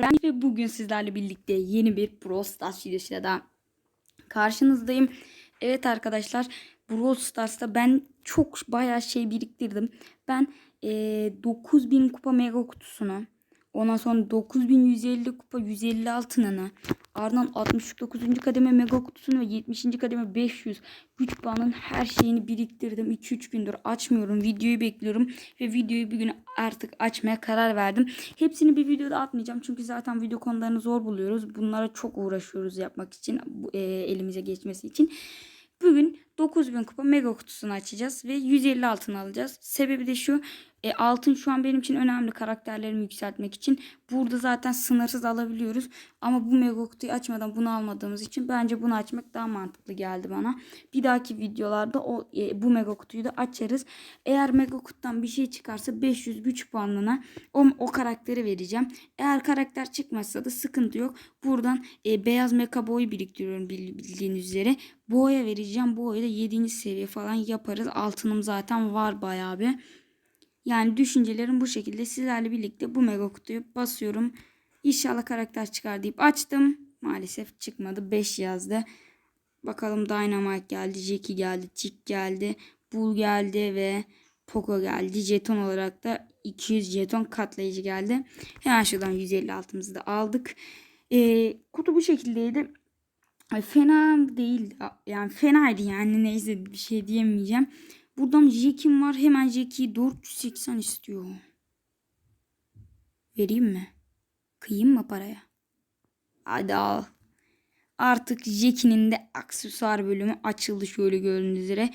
Ben ve bugün sizlerle birlikte yeni bir Brawl Stars videosuyla da karşınızdayım. Evet arkadaşlar Brawl Stars'ta ben çok bayağı şey biriktirdim. Ben eee 9000 kupa mega kutusunu ondan sonra 9150 kupa 150 altınını ardından 69. kademe mega kutusunu ve 70. kademe 500 güç puanın her şeyini biriktirdim. 2-3 gündür açmıyorum. Videoyu bekliyorum ve videoyu bugün artık açmaya karar verdim. Hepsini bir videoda atmayacağım çünkü zaten video konularını zor buluyoruz. Bunlara çok uğraşıyoruz yapmak için, e, elimize geçmesi için. Bugün 9000 kupa mega kutusunu açacağız ve 150 altın alacağız. Sebebi de şu. E, altın şu an benim için önemli karakterlerimi yükseltmek için. Burada zaten sınırsız alabiliyoruz. Ama bu mega kutuyu açmadan bunu almadığımız için bence bunu açmak daha mantıklı geldi bana. Bir dahaki videolarda o e, bu mega kutuyu da açarız. Eğer mega kutudan bir şey çıkarsa 500 güç puanına o, o karakteri vereceğim. Eğer karakter çıkmazsa da sıkıntı yok. Buradan e, beyaz mecha boyu biriktiriyorum bil- bildiğiniz üzere. Boğa'ya vereceğim. Boğa'yı da 7. seviye falan yaparız. Altınım zaten var bayağı bir. Yani düşüncelerim bu şekilde. Sizlerle birlikte bu mega kutuyu basıyorum. İnşallah karakter çıkar deyip açtım. Maalesef çıkmadı. 5 yazdı. Bakalım Dynamite geldi. Jackie geldi. Tick geldi. Bull geldi ve Poco geldi. Jeton olarak da 200 jeton katlayıcı geldi. Hemen şuradan 150 altımızı da aldık. Ee, kutu bu şekildeydi. Fena değil. Yani fenaydı yani. Neyse bir şey diyemeyeceğim. Buradan Jack'im var. Hemen Jack'i 480 istiyor. Vereyim mi? Kıyayım mı paraya? Hadi al. Artık Jack'inin de aksesuar bölümü açıldı şöyle gördüğünüz üzere.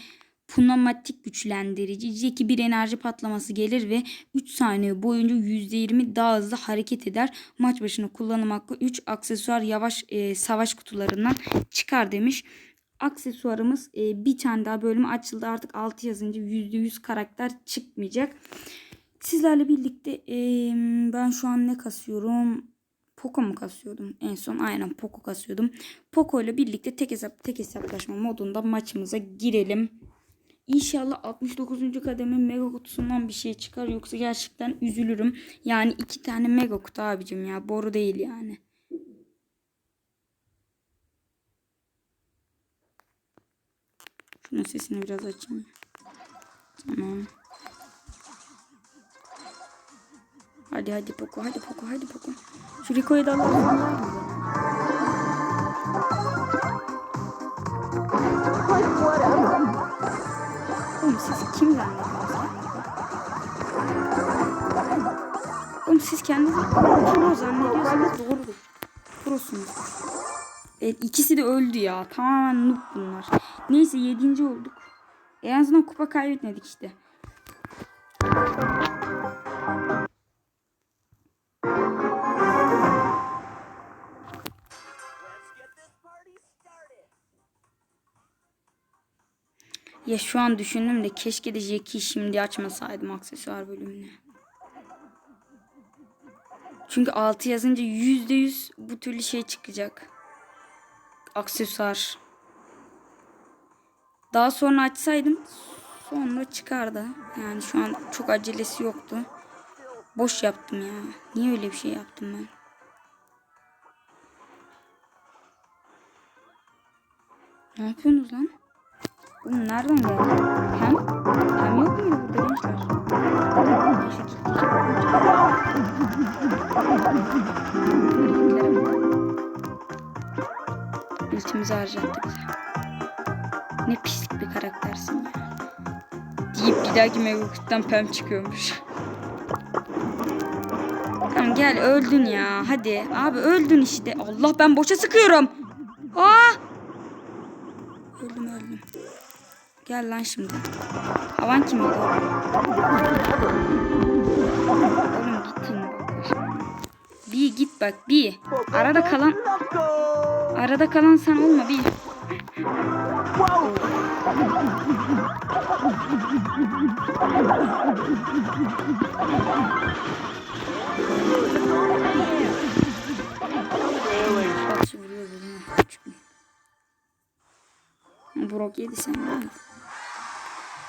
Pneumatik güçlendirici. Jack'i bir enerji patlaması gelir ve 3 saniye boyunca %20 daha hızlı hareket eder. Maç başına kullanım hakkı 3 aksesuar yavaş e, savaş kutularından çıkar demiş aksesuarımız e, bir tane daha bölüm açıldı. Artık 6 yazınca %100 karakter çıkmayacak. Sizlerle birlikte e, ben şu an ne kasıyorum? Poco mu kasıyordum? En son aynen Poco kasıyordum. Poco ile birlikte tek hesap tek hesaplaşma modunda maçımıza girelim. İnşallah 69. kademe mega kutusundan bir şey çıkar yoksa gerçekten üzülürüm. Yani iki tane mega kutu abicim ya boru değil yani. Şunun sesini biraz açayım. Tamam. Hadi hadi Poco hadi Poco hadi Poco. Şu Rico'yu da alalım siz kim zannediyorsunuz? Oğlum siz kendinizi pro zannediyorsanız doğrudur. Prosunuz. Evet ikisi de öldü ya. Tamamen noob bunlar. Neyse yedinci olduk. En azından kupa kaybetmedik işte. Ya şu an düşündüm de keşke de Jack'i şimdi açmasaydım aksesuar bölümünü. Çünkü 6 yazınca %100 bu türlü şey çıkacak. Aksesuar. Daha sonra açsaydım sonra çıkardı. Yani şu an çok acelesi yoktu. Boş yaptım ya. Niye öyle bir şey yaptım ben? Ne yapıyorsunuz lan? Oğlum nereden geldi? Hem? Hem yok muydu burada gençler? Neyse. Ultimizi harcattı bize. Ne pislik bir karaktersin ya. Deyip bir dahaki Megakut'tan Pem çıkıyormuş. Tamam gel öldün ya. Hadi abi öldün işte. Allah ben boşa sıkıyorum. Aa! Öldüm öldüm. Gel lan şimdi. Havan kimdi? Oğlum gittin bak başıma. Bir git bak bir. Arada kalan arada kalan sen olma bir. Brok yedi sen.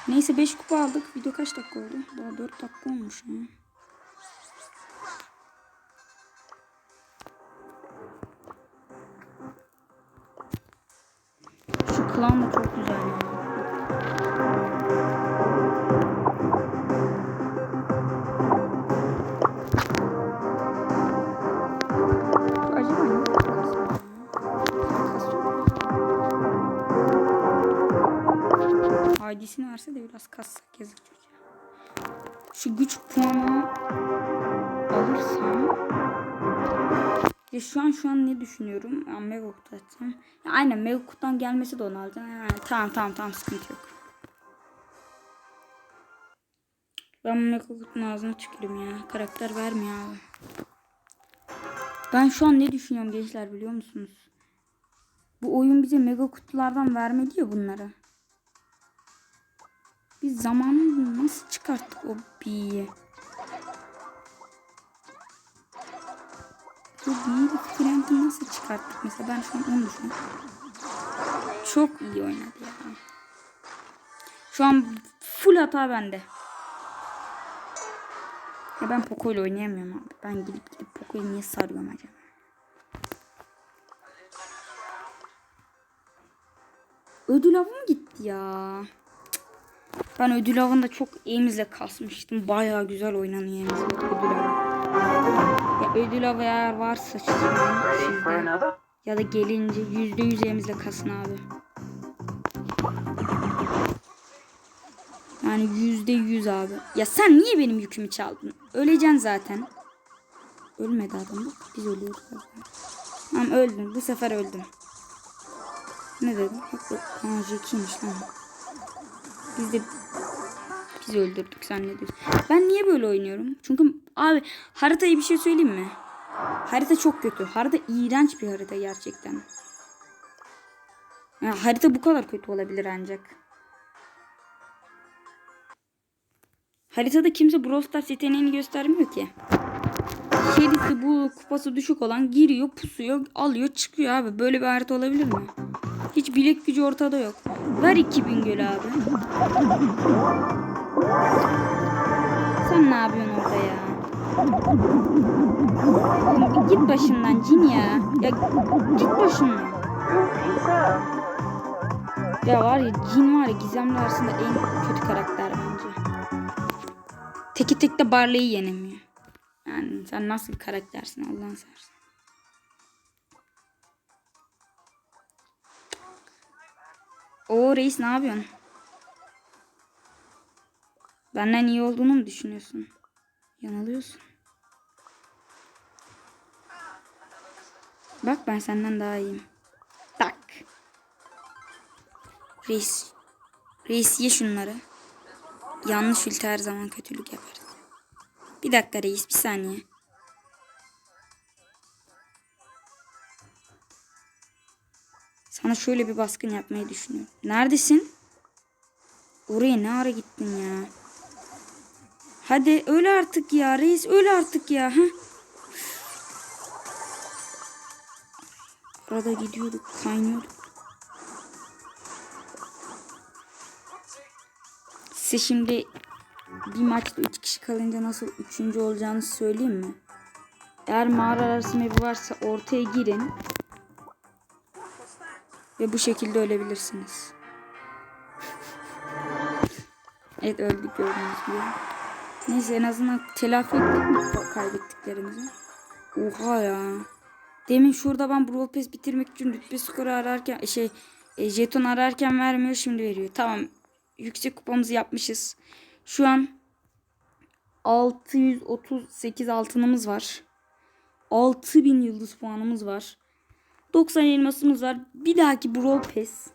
Neyse 5 kupa aldık. Video kaç dakika oldu? Daha 4 dakika olmuş ya. Biraz kassak yazık. Şu güç puanı alırsam ya şu an şu an ne düşünüyorum? Ya Mega Kutu açacağım. Ya aynen Mega Kutu'dan gelmesi de onu alacağım. Ha, tamam tamam tamam sıkıntı yok. Ben Kutu'nun ağzına tükürüm ya. Karakter vermiyor abi. Ben şu an ne düşünüyorum gençler biliyor musunuz? Bu oyun bize mega kutulardan vermedi ya bunları. Biz zamanında nasıl çıkarttık o B'yi? Bu B'yi Frank'ı nasıl çıkarttık mesela ben şu an onu düşünüyorum. Çok iyi oynadı ya. Şu an full hata bende. Ya ben Poco ile oynayamıyorum abi. Ben gidip gidip Poco'yu niye sarıyorum acaba? Ödül avı mı gitti ya? Ben ödül avında çok eğimizle kasmıştım. Bayağı güzel oynanıyor eğimizle ödül avı. Ya ödül avı eğer varsa sizde ya da gelince yüzde yüz eğimizle kasın abi. Yani yüzde yüz abi. Ya sen niye benim yükümü çaldın? Öleceksin zaten. Ölmedi adam bak. Biz ölüyoruz. Tamam öldün. Bu sefer öldün. Ne dedim? Haklı. Jackie'ymiş lan. Biz de biz öldürdük zannediyorsun. Ben niye böyle oynuyorum? Çünkü abi haritayı bir şey söyleyeyim mi? Harita çok kötü. Harita iğrenç bir harita gerçekten. Ya harita bu kadar kötü olabilir ancak. Haritada kimse Brawl Stars yeteneğini göstermiyor ki. Şerisi bu kupası düşük olan giriyor, pusuyor, alıyor, çıkıyor abi. Böyle bir harita olabilir mi? Hiç bilek gücü ortada yok. Ver 2000 göl abi. Sen ne yapıyorsun orada ya? Git başımdan cin ya. Ya git başımdan. Ya var ya cin var ya gizemli arasında en kötü karakter bence. Teki tek de Barley'i yenemiyor. Yani sen nasıl bir karaktersin Allah'ın seversen. Oo reis ne yapıyorsun? Benden iyi olduğunu mu düşünüyorsun? Yanılıyorsun. Bak ben senden daha iyiyim. Tak. Reis. Reis ye şunları. Yanlış ulti her zaman kötülük yaparız. Bir dakika reis bir saniye. Sana şöyle bir baskın yapmayı düşünüyorum. Neredesin? Oraya ne ara gittin ya? Hadi öl artık ya reis öl artık ya. Heh. Arada gidiyorduk kaynıyorduk. Size şimdi bir maçta 3 kişi kalınca nasıl üçüncü olacağını söyleyeyim mi? Eğer mağara arası map'i varsa ortaya girin. Ve bu şekilde ölebilirsiniz. evet öldük gördüğünüz gibi. Neyse en azından telafi ettik mi kaybettiklerimizi? Oha ya. Demin şurada ben Brawl Pass bitirmek için rütbe skoru ararken şey e, jeton ararken vermiyor şimdi veriyor. Tamam yüksek kupamızı yapmışız. Şu an 638 altınımız var. 6000 yıldız puanımız var. 90 elmasımız var. Bir dahaki Brawl Pass.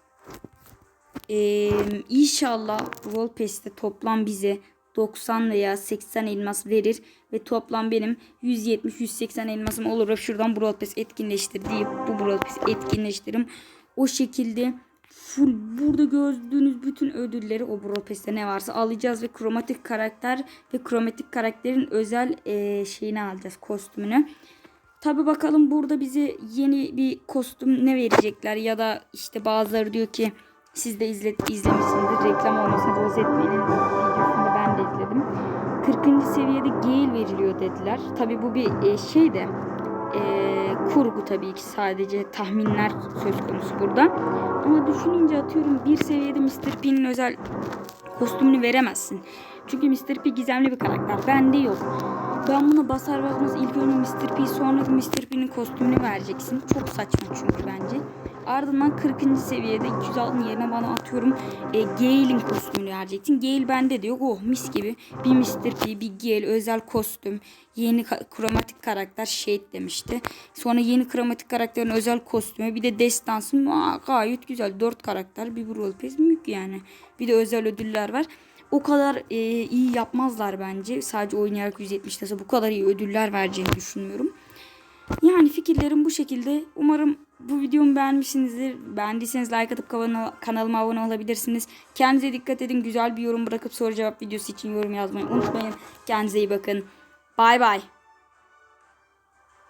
Ee, inşallah Brawl Pass'te toplam bize 90 veya 80 elmas verir ve toplam benim 170-180 elmasım olur şuradan Brawl Pass etkinleştir deyip bu Brawl Pass etkinleştiririm. O şekilde full burada gördüğünüz bütün ödülleri o Brawl Pass'te ne varsa alacağız ve kromatik karakter ve kromatik karakterin özel eee, şeyini alacağız kostümünü. Tabi bakalım burada bize yeni bir kostüm ne verecekler ya da işte bazıları diyor ki siz de izle, izlemişsinizdir reklam olmasın Rosette'nin videosunda ben de izledim. 40. seviyede Gale veriliyor dediler. Tabi bu bir e, şey de e, kurgu tabii ki sadece tahminler söz konusu burada. Ama düşününce atıyorum bir seviyede Mr. P'nin özel kostümünü veremezsin. Çünkü Mr. P gizemli bir karakter. Bende yok. Ben buna basar basmaz ilk önce Mr. P sonra Mr. P'nin kostümünü vereceksin. Çok saçma çünkü bence. Ardından 40. seviyede 206'nın yerine bana atıyorum e, Gale'in kostümünü vereceksin. Gale bende de yok. Oh mis gibi. Bir Mr. P, bir Gale, özel kostüm, yeni ka- kromatik karakter Shade demişti. Sonra yeni kromatik karakterin özel kostümü, bir de destansın. Aa, gayet güzel. 4 karakter, bir Brawl Pass mük yani. Bir de özel ödüller var. O kadar e, iyi yapmazlar bence. Sadece oynayarak 170 tasa bu kadar iyi ödüller vereceğini düşünmüyorum. Yani fikirlerim bu şekilde. Umarım bu videomu beğenmişsinizdir. Beğendiyseniz like atıp kanalıma abone olabilirsiniz. Kendinize dikkat edin. Güzel bir yorum bırakıp soru cevap videosu için yorum yazmayı unutmayın. Kendinize iyi bakın. Bay bay.